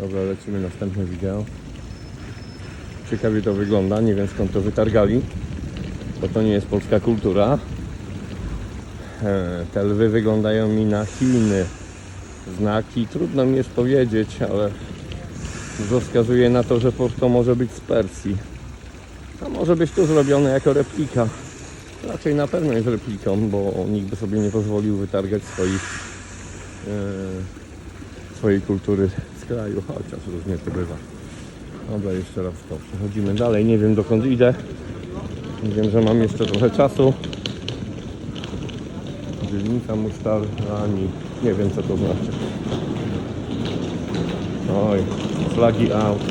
Dobra, lecimy następne wideo. Ciekawie to wygląda, nie wiem skąd to wytargali, bo to nie jest polska kultura. E, Te lwy wyglądają mi na Chiny. Znaki, trudno mi jest powiedzieć, ale dużo wskazuje na to, że to może być z Persji. A może być tu zrobione jako replika. Raczej na pewno jest repliką, bo nikt by sobie nie pozwolił wytargać swoich, e, swojej kultury kraju, chociaż różnie to bywa. Dobra, jeszcze raz to. Przechodzimy dalej. Nie wiem dokąd idę. Wiem, że mam jeszcze trochę czasu. Dzielnica Musztarani. Nie wiem co to znaczy. Oj, flagi out.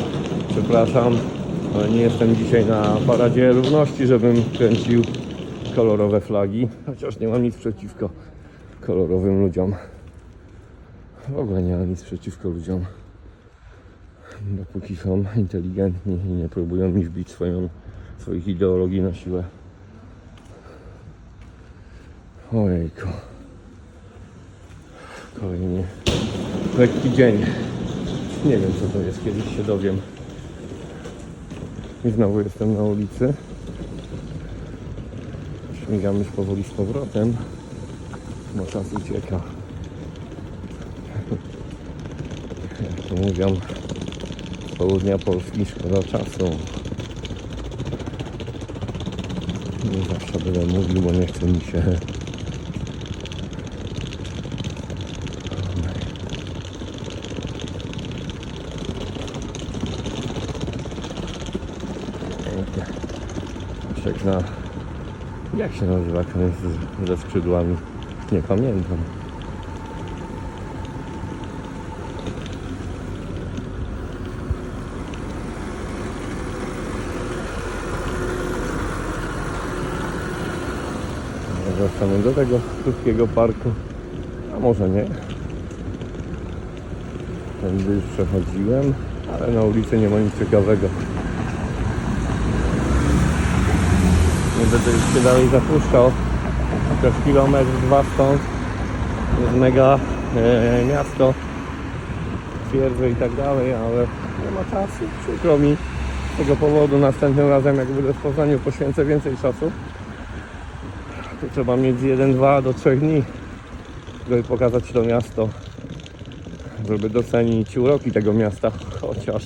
Przepraszam, ale nie jestem dzisiaj na paradzie równości, żebym kręcił kolorowe flagi. Chociaż nie mam nic przeciwko kolorowym ludziom. W ogóle nie mam nic przeciwko ludziom. Dopóki są inteligentni i nie próbują mi wbić swoją, swoich ideologii na siłę. Ojejku. Kolejny lekki dzień. Nie wiem co to jest, kiedyś się dowiem. I znowu jestem na ulicy. Śmigam już powoli z powrotem, bo czas ucieka. Jak to mówią, południa Polski szkoda czasu. Nie zawsze będę mówił, bo nie chce mi się. Jak się nazywa ten ze skrzydłami? Nie pamiętam. Wracamy do tego krótkiego parku. A może nie. Tędy już przechodziłem, ale na ulicy nie ma nic ciekawego. Nie będę już się dalej zapuszczał. Chociaż kilometr, dwa stąd jest mega e, miasto, twierdzę i tak dalej, ale nie ma czasu. Przykro mi z tego powodu. Następnym razem jak będę w Poznaniu poświęcę więcej czasu. To trzeba mieć z 1-2 do 3 dni, żeby pokazać to miasto, żeby docenić uroki tego miasta, chociaż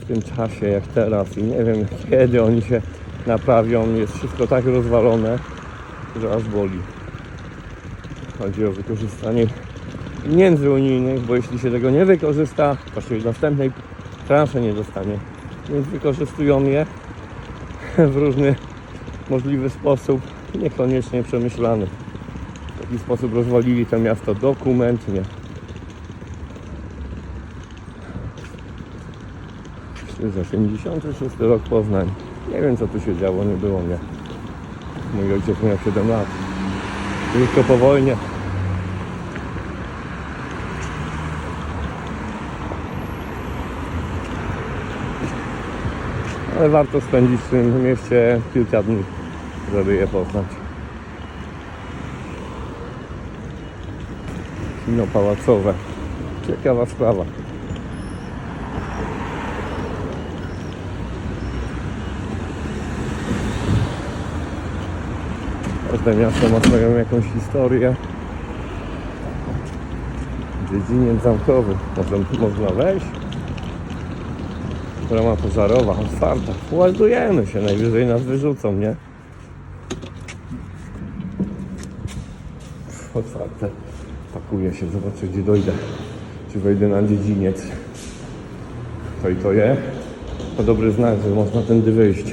w tym czasie jak teraz i nie wiem kiedy oni się naprawią, jest wszystko tak rozwalone, że aż boli. Chodzi o wykorzystanie pieniędzy unijnych, bo jeśli się tego nie wykorzysta, to się następnej transzy nie dostanie. Więc wykorzystują je w różny możliwy sposób, niekoniecznie przemyślany. W taki sposób rozwalili to miasto dokumentnie. To jest 86 rok Poznań. Nie wiem co tu się działo, nie było mnie. Mój ojciec miał 7 lat. Tylko po wojnie. Ale warto spędzić w tym mieście kilka dni, żeby je poznać. Kino pałacowe. Ciekawa sprawa. Każde miasto ma swoją jakąś historię. Dziedziniec zamkowy. Może, można wejść? Brama pożarowa, otwarta. Ładujemy się, najwyżej nas wyrzucą, nie? Otwarte. Pakuję się, zobaczę gdzie dojdę. Czy wejdę na dziedziniec. To i to je. To dobry znak, że można tędy wyjść.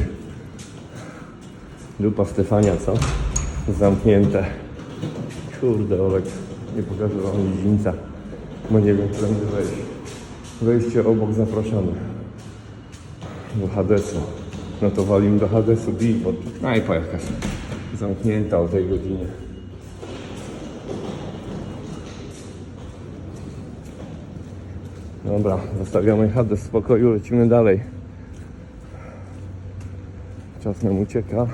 Dupa Stefania, co? Zamknięte. Kurde, Olek, nie pokażę wam dziedzińca, bo nie wiem, którędy wejść. Wejście obok zapraszamy. Do Hadesu. No to do Hadesu, tu knajpa jakaś zamknięta o tej godzinie. Dobra, zostawiamy Hades w spokoju, lecimy dalej. Czas nam ucieka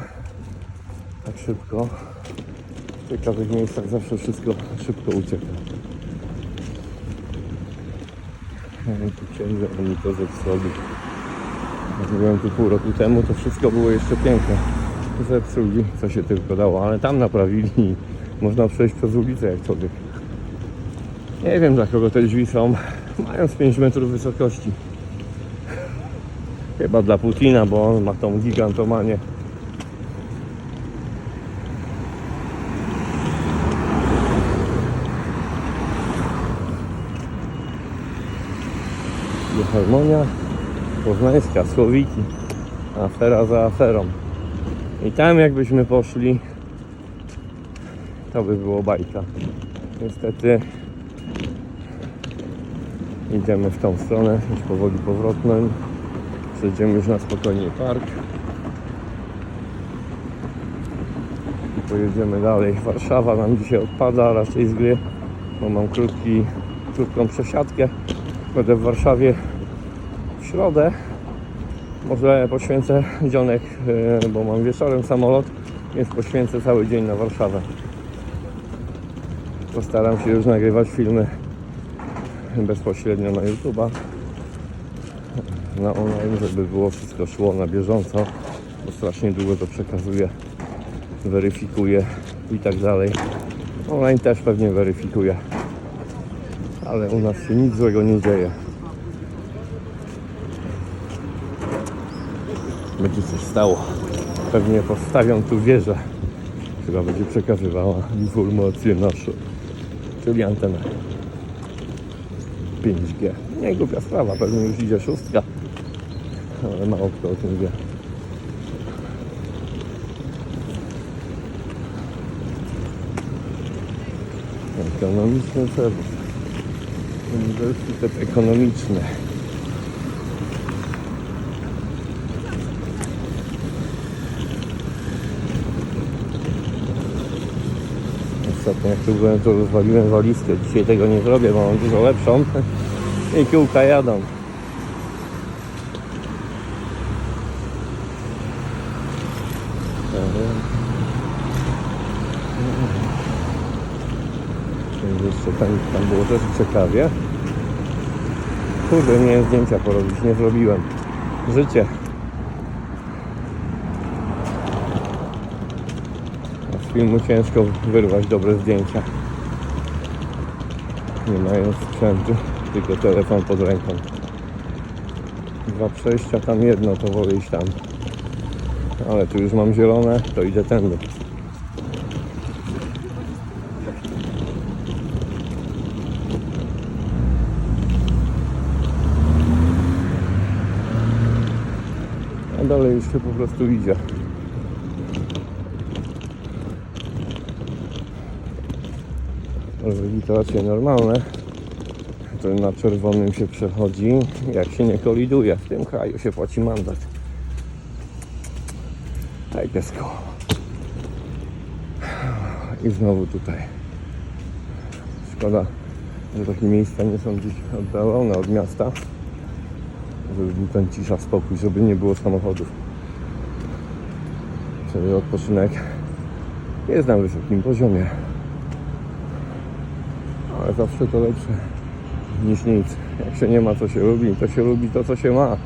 tak szybko. W ciekawych miejscach zawsze wszystko szybko ucieka. I tu księdza, oni to zepsuli. Jak byłem tu pół roku temu, to wszystko było jeszcze piękne. Zepsuli, co się tylko dało, ale tam naprawili można przejść przez ulicę jak człowiek. Nie wiem dla kogo te drzwi są. Mają z 5 metrów wysokości. Chyba dla Putina, bo on ma tą gigantomanię. Harmonia poznańska, Słowiki. Afera za aferą. I tam jakbyśmy poszli, to by było bajka. Niestety idziemy w tą stronę, już powoli powrotną. Przejdziemy już na spokojnie park. I pojedziemy dalej. Warszawa nam dzisiaj odpada raczej z gry, bo mam krótki, krótką przesiadkę. Będę w Warszawie w środę. Może poświęcę dzionek, e, bo mam wieczorem samolot, więc poświęcę cały dzień na Warszawę. Postaram się już nagrywać filmy bezpośrednio na YouTube'a, na online, żeby było wszystko szło na bieżąco, bo strasznie długo to przekazuję, weryfikuję i tak dalej. Online też pewnie weryfikuję, ale u nas się nic złego nie dzieje. Będzie coś stało. Pewnie postawią tu wieżę, która będzie przekazywała informacje nasze, czyli antenę. 5G. Nie głupia sprawa, pewnie już idzie szóstka, ale mało kto o tym wie. Ekonomiczny serwis. Uniwersytet Ekonomiczny. Ostatnio jak tu byłem, to rozwaliłem walizkę. Dzisiaj tego nie zrobię, bo mam dużo lepszą. I kółka jadą. Jeszcze tam, tam było też ciekawie. Kurde, nie zdjęcia porobić, nie zrobiłem. Życie. A z filmu ciężko wyrwać dobre zdjęcia. Nie mając sprzętu, tylko telefon pod ręką. Dwa przejścia, tam jedno, to wolę iść tam. Ale tu już mam zielone, to idę tędy. A dalej się po prostu idzie. Legitymacje normalne. To na czerwonym się przechodzi, jak się nie koliduje. W tym kraju się płaci mandat. Hej piesko. I znowu tutaj. Szkoda, że takie miejsca nie są gdzieś oddalone od miasta. Żeby był ten cisza, spokój, żeby nie było samochodów. Czyli odpoczynek jest na wysokim poziomie. Zawsze to lepsze niż nic. Jak się nie ma, co się lubi, to się lubi to, co się ma.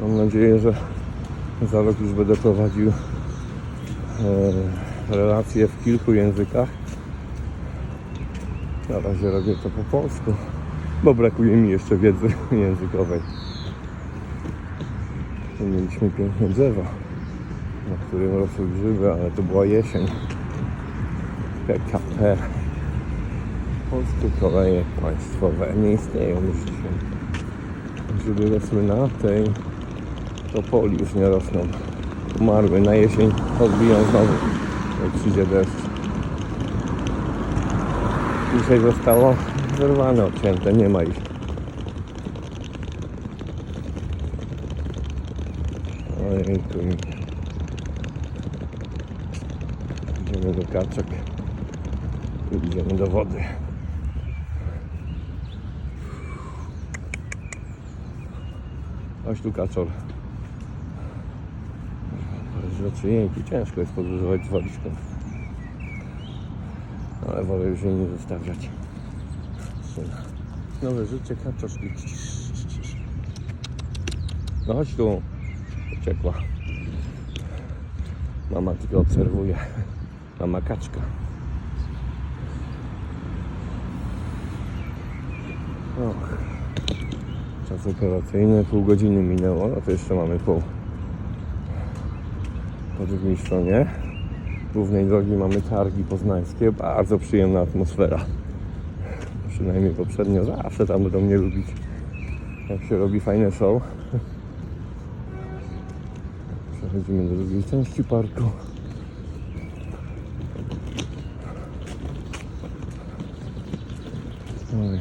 Mam nadzieję, że za rok już będę prowadził e, relacje w kilku językach. Na razie robię to po polsku, bo brakuje mi jeszcze wiedzy językowej. Mieliśmy piękne drzewo, na którym rosły grzyby, ale to była jesień. PKP. Polskie koleje państwowe nie istnieją już dzisiaj. Grzyby rosły na tej to poli już nie rosną. Umarły na jesień, odbiją znowu, jak przyjdzie deszcz. Dzisiaj zostało zerwane, odcięte, nie ma ich. Ojejku. Idziemy do kaczek. Tu idziemy do wody. Chodź tu kaczor. Rzeczy jejku, ciężko jest podróżować z walizką. Ale wolę już jej nie zostawiać. Nowe życie kaczoszki. No chodź tu. Uciekła. Mama tylko obserwuje. Mama kaczka. Och. Czas operacyjny, pół godziny minęło, no to jeszcze mamy pół. Po drugiej stronie głównej drogi mamy targi poznańskie, bardzo przyjemna atmosfera. Przynajmniej poprzednio zawsze tam będą mnie lubić, jak się robi fajne show. Przechodzimy do drugiej części parku. Oj,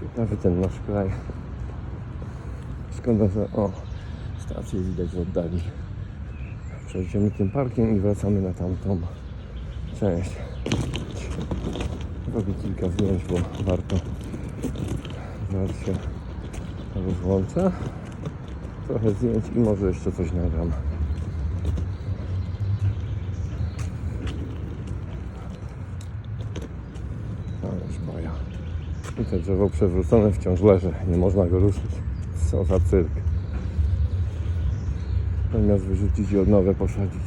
ciekawy ten nasz kraj. Że o, stację widać w oddali. Przejdziemy tym parkiem i wracamy na tamtą część. Robię kilka zdjęć, bo warto. Zaraz się rozłączę. Trochę zdjęć i może jeszcze coś nagram. Ależ moja. I to drzewo przewrócone wciąż leży. Nie można go ruszyć. Co za cyrk. Zamiast wyrzucić i od nowe posadzić.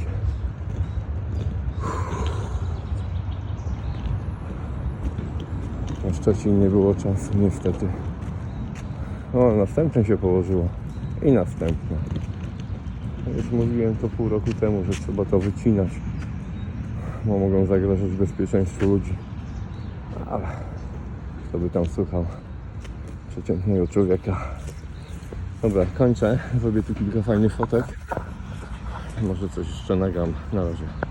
Na Szczecin nie było czasu niestety. O, następne się położyło. I następne. Już mówiłem to pół roku temu, że trzeba to wycinać. Bo mogą zagrażać bezpieczeństwu ludzi. Ale kto by tam słuchał przeciętnego człowieka. Dobra, kończę. Zrobię tu kilka fajnych fotek. Może coś jeszcze nagram. Na razie.